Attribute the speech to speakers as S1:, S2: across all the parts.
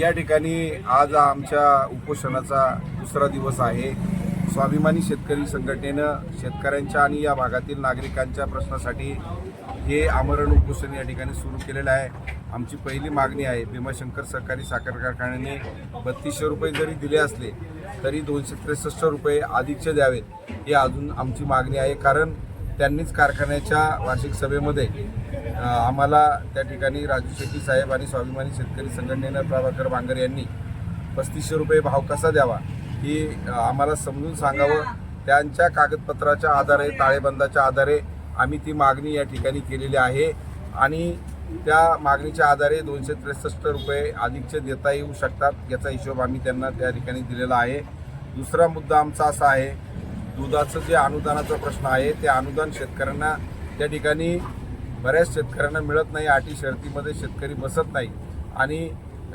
S1: या ठिकाणी आज आमच्या उपोषणाचा दुसरा दिवस आहे. स्वाभिमानी शेतकरी संघटनेनं शेतकऱ्यांच्या आणि या भागातील नागरिकांच्या प्रश्नासाठी हे आमरण उपोषण या ठिकाणी सुरू केलेलं आहे. आमची पहिली मागणी आहे भीमाशंकर सहकारी साखर कारखान्याने बत्तीसशे रुपये जरी दिले असले तरी दोनशे त्रेसष्ट रुपये अधिकचे द्यावेत. ही अजून आमची मागणी आहे. कारण त्यांनीच कारखान्याच्या वार्षिक सभेमध्ये आम्हाला त्या ठिकाणी राजू शेट्टी साहेब आणि स्वाभिमानी शेतकरी संघटनेनं प्रभाकर बांगर यांनी पस्तीसशे रुपये भाव कसा द्यावा ही आम्हाला समजून सांगावं. त्यांच्या कागदपत्राच्या आधारे ताळेबंदाच्या आधारे आम्ही ती मागणी या ठिकाणी केलेली आहे. आणि त्या मागणीच्या आधारे दोनशे त्रेसष्ट रुपये अधिकचे देता येऊ शकतात याचा हिशोब आम्ही त्यांना त्या ठिकाणी दिलेला आहे. दुसरा मुद्दा आमचा असा आहे दुधाचं जे अनुदानाचा प्रश्न आहे ते अनुदान शेतकऱ्यांना त्या ठिकाणी बऱ्याच शेतकऱ्यांना मिळत नाही. अटी शर्तीमध्ये शेतकरी बसत नाही. आणि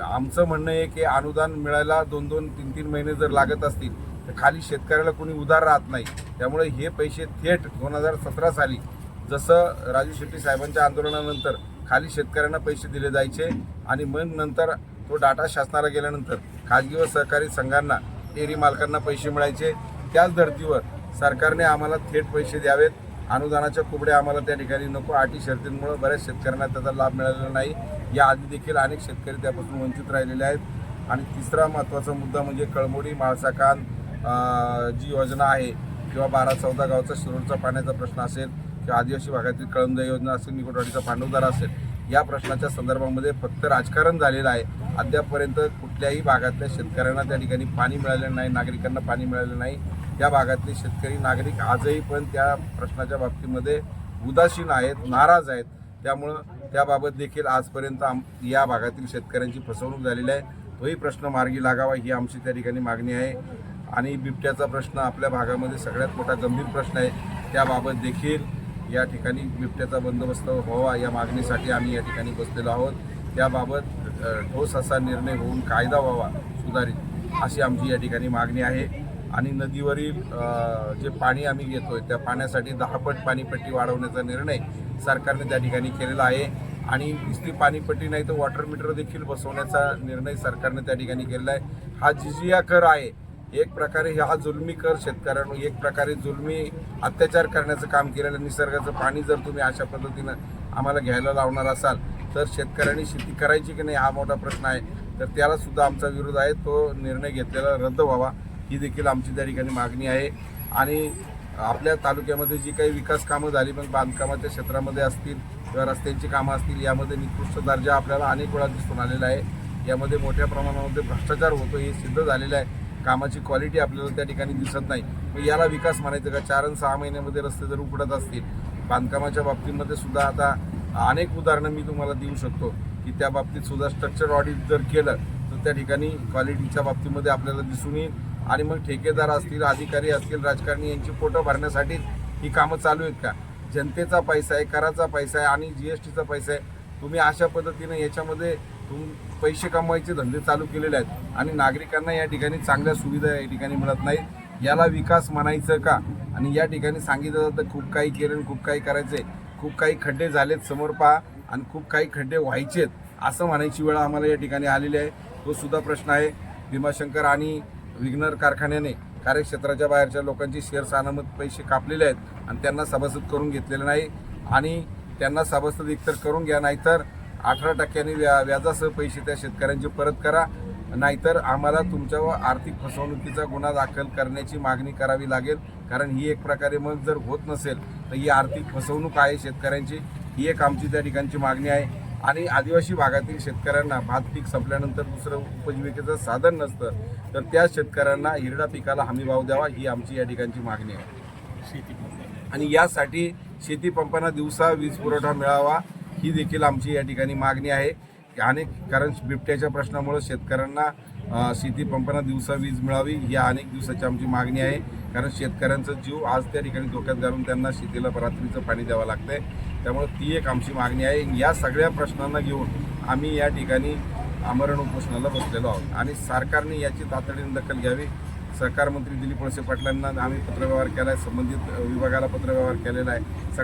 S1: आमचं म्हणणं आहे की अनुदान मिळायला दोन दोन तीन तीन महिने जर लागत असतील तर खाली शेतकऱ्याला कोणी उधार राहत नाही. त्यामुळे हे पैसे थेट दोन हजार सतरा साली जसं राजू शेट्टी साहेबांच्या आंदोलनानंतर खाली शेतकऱ्यांना पैसे दिले जायचे आणि मग नंतर तो डाटा शासनाला गेल्यानंतर खाजगी व सहकारी संघांना डेअरी मालकांना पैसे मिळायचे. त्याच धर्तीवर सरकारने आम्हाला थेट पैसे द्यावेत. अनुदानाच्या कुबड्या आम्हाला त्या ठिकाणी नको. अटी शर्तींमुळे बऱ्याच शेतकऱ्यांना त्याचा लाभ मिळालेला नाही. या आधी देखील अनेक शेतकरी त्यापासून वंचित राहिलेले आहेत. आणि तिसरा महत्त्वाचा मुद्दा म्हणजे कळमोडी माळसाकान जी योजना आहे किंवा बारा चौदा गावचा शिरोडचा पाण्याचा प्रश्न असेल किंवा आदिवासी भागातील कळंब योजना असेल निकोटवाडीचा पांडवदार असेल या प्रश्नाच्या संदर्भामध्ये फक्त राजकारण झालेलं आहे. अद्यापपर्यंत कुठल्याही भागातल्या शेतकऱ्यांना त्या ठिकाणी पाणी मिळालेलं नाही नागरिकांना पाणी मिळालेलं नाही. त्या भागातले शेतकरी नागरिक आजही पण त्या प्रश्नाच्या बाबतीमध्ये उदासीन आहेत नाराज आहेत. त्यामुळं त्याबाबत देखील आजपर्यंत आम या भागातील शेतकऱ्यांची फसवणूक झालेली आहे. तोही प्रश्न मार्गी लागावा ही आमची त्या ठिकाणी मागणी आहे. आणि बिबट्याचा प्रश्न आपल्या भागामध्ये सगळ्यात मोठा गंभीर प्रश्न आहे. त्याबाबत देखील या ठिकाणी बिबट्याचा बंदोबस्त व्हावा या मागणीसाठी आम्ही या ठिकाणी बसलेलो आहोत. त्याबाबत ठोस असा निर्णय होऊन कायदा व्हावा सुधारित अशी आमची या ठिकाणी मागणी आहे. आणि नदीवरील जे पाणी आम्ही घेतोय त्या पाण्यासाठी दहापट पाणीपट्टी वाढवण्याचा निर्णय सरकारने त्या ठिकाणी केलेला आहे. आणि नुसती पाणीपट्टी नाही तर वॉटर मीटर देखील बसवण्याचा निर्णय सरकारने त्या ठिकाणी केलेला आहे. हा जिजिया कर आहे. एक प्रकारे हा जुलमी कर शेतकऱ्यांवर एक प्रकारे जुलमी अत्याचार करण्याचं काम केलेलं निसर्गाचं पाणी जर तुम्ही अशा पद्धतीनं आम्हाला घ्यायला लावणार असाल तर शेतकऱ्यांनी शेती करायची की नाही हा मोठा प्रश्न आहे. तर त्याला सुद्धा आमचा विरोध आहे. तो निर्णय घेतलेला रद्द व्हावा ही देखील आमची त्या ठिकाणी मागणी आहे. आणि आपल्या तालुक्यामध्ये जी काही विकास कामं झाली पण बांधकामाच्या क्षेत्रामध्ये असतील किंवा रस्त्यांची कामं असतील यामध्ये निकृष्ट दर्जा आपल्याला अनेक वेळा दिसून आलेला आहे. यामध्ये मोठ्या प्रमाणामध्ये भ्रष्टाचार होतो हे सिद्ध झालेलं आहे. कामाची क्वालिटी आपल्याला त्या ठिकाणी दिसत नाही. मग याला विकास म्हणायचं का? चार आणि सहा महिन्यामध्ये रस्ते जर उघडत असतील बांधकामाच्या बाबतीमध्ये सुद्धा आता अनेक उदाहरणं मी तुम्हाला देऊ शकतो की त्या बाबतीत सुद्धा स्ट्रक्चर ऑडिट जर केलं तर त्या ठिकाणी क्वालिटीच्या बाबतीमध्ये आपल्याला दिसून येईल. आणि मग ठेकेदार असतील अधिकारी असतील राजकारणी यांची पोटं भरण्यासाठी ही कामं चालू आहेत का? जनतेचा पैसा आहे कराचा पैसा आहे आणि जी एस टीचा पैसा आहे. तुम्ही अशा पद्धतीने याच्यामध्ये तुम पैसे कमवायचे धंदे चालू केलेले आहेत आणि नागरिकांना या ठिकाणी चांगल्या सुविधा या ठिकाणी मिळत नाहीत याला विकास म्हणायचं का? आणि या ठिकाणी सांगितलं जातं खूप काही केलं आणि खूप काही करायचं आहे खूप काही खड्डे झालेत समोर पहा आणि खूप काही खड्डे व्हायचेत असं म्हणायची वेळ आम्हाला या ठिकाणी आलेली आहे. तो सुद्धा प्रश्न आहे. भीमाशंकर आणि विग्नर कारखान्याने कार्यक्षेत्राच्या बाहेरच्या लोकांची शेअर्स अनामत पैसे कापलेले आहेत आणि त्यांना सभासद करून घेतलेले नाही. आणि त्यांना सभासद एकतर करून घ्या नाहीतर अठरा टक्क्यांनी व्या व्याजासह पैसे त्या शेतकऱ्यांचे परत करा. नाहीतर आम्हाला तुमच्यावर आर्थिक फसवणुकीचा गुन्हा दाखल करण्याची मागणी करावी लागेल. कारण ही एक प्रकारे मग जर होत नसेल तर ही आर्थिक फसवणूक आहे शेतकऱ्यांची. ही एक आमची त्या ठिकाणची मागणी आहे. आणि आदिवासी भागातील शेतकऱ्यांना भात पीक संपल्यानंतर दुसरं उपजीविकेचं साधन नसतं तर त्या शेतकऱ्यांना हिरडा पिकाला हमी भाव द्यावा ही आमची या ठिकाणची मागणी आहे. आणि यासाठी शेती पंपांना दिवसा वीज पुरवठा मिळावा. ही देखील आमची या ठिकाणी मागणी आहे. अनेक कारण बिबट्याच्या प्रश्नामुळे शेतकऱ्यांना शेती पंपांना दिवसा वीज मिळावी ही अनेक दिवसाची आमची मागणी आहे. कारण शेतकऱ्यांचा जीव आज त्या ठिकाणी धोक्यात घालून त्यांना शेतीला रात्रीचं पाणी द्यावं लागतंय. त्यामुळे ती एक आमची मागणी आहे. या सगळ्या प्रश्नांना घेऊन आम्ही या ठिकाणी आमरण उपोषणाला बसलेलो आहोत. आणि सरकारने याची तातडीने दखल घ्यावी. सहकार मंत्री दिलीप वळसे पाटलांना आम्ही पत्रव्यवहार केला आहे संबंधित विभागाला पत्रव्यवहार केलेला आहे. सगळ्या